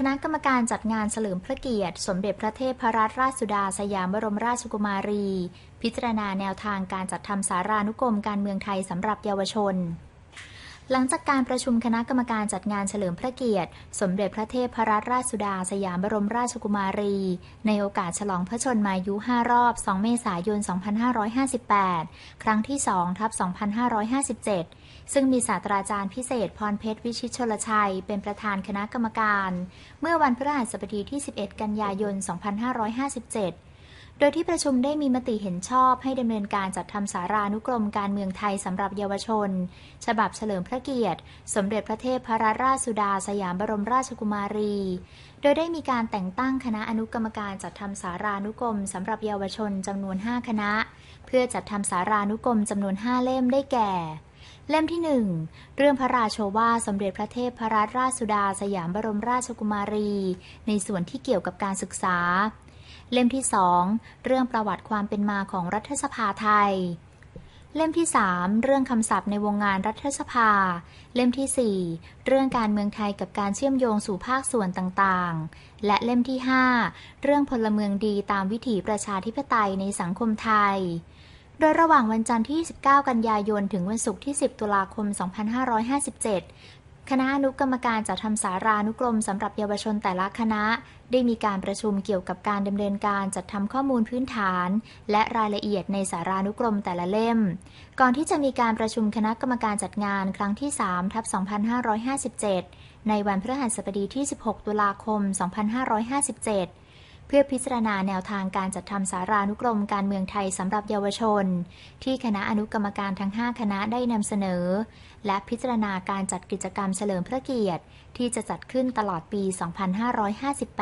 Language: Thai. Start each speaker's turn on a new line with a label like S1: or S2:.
S1: คณะกรรมการจัดงานเฉลิมพระเกียรติ สมเด็จพระเทพรัตนราชสุดาสยามบรมราชกุมารี พิจารณาแนวทางการจัดทำสารานุกรมการเมืองไทยสำหรับเยาวชน หลังจากการประชุมคณะกรรมการจัดงานเฉลิมพระเกียรติ สมเด็จพระเทพรัตนราชสุดาสยามบรมราชกุมารี ในโอกาสฉลองพระชนมายุ 5 รอบ 2 เมษายน 2558 ครั้งที่ 2 ทับ 2557 ซึ่งมีศาสตราจารย์พิเศษพรเพชรวิชิตชลชัย เป็นประธานคณะกรรมการ เมื่อวันพฤหัสบดีที่ 11 กันยายน 2557 โดยที่ประชุมได้มีมติเห็นชอบให้ดำเนินการจัดทำสารานุกรมการเมืองไทยสำหรับเยาวชน ฉบับเฉลิมพระเกียรติ สมเด็จพระเทพรัตนราชสุดาสยามบรมราชกุมารี โดยได้มีการแต่งตั้งคณะอนุกรรมการจัดทำสารานุกรมสำหรับเยาวชนจำนวน 5 คณะ เพื่อจัดทำสารานุกรมจำนวน 5 เล่มได้แก่เล่มที่1เรื่องพระราโชวาสมเด็จพระเทพรัตนราชสุดาสยามบรมราชกุมารี ในส่วนที่เกี่ยวกับการศึกษา เล่มที่สองเรื่องประวัติความเป็นมาของรัฐสภาไทย เล่มที่สามเรื่องคำศัพท์ในวงงานรัฐสภา เล่มที่สี่เรื่องการเมืองไทยกับการเชื่อมโยงสู่ภาคส่วนต่างๆ และเล่มที่ห้าเรื่องพลเมืองดีตามวิถีประชาธิปไตยในสังคมไทย โดยระหว่างวันจันทร์ที่ 19 กันยายน ถึงวันศุกร์ที่ 10 ตุลาคม 2557 คณะอนุกรรมการจัดทำสารานุกรมสำหรับเยาวชนแต่ละคณะ ได้มีการประชุมเกี่ยวกับการดำเนินการจัดทำข้อมูลพื้นฐาน และรายละเอียดในสารานุกรมแต่ละเล่ม ก่อนที่จะมีการประชุมคณะกรรมการจัดงานครั้งที่3ทับ2557 ในวันพฤหัสบดีที่ 16 ตุลาคม 2557 เพื่อพิจารณาแนวทางการจัดทำสารานุกรมการเมืองไทยสำหรับเยาวชน ที่คณะอนุกรรมการทั้ง 5 คณะได้นำเสนอ และพิจารณาการจัดกิจกรรมเฉลิมพระเกียรติ ที่จะจัดขึ้นตลอดปี 2558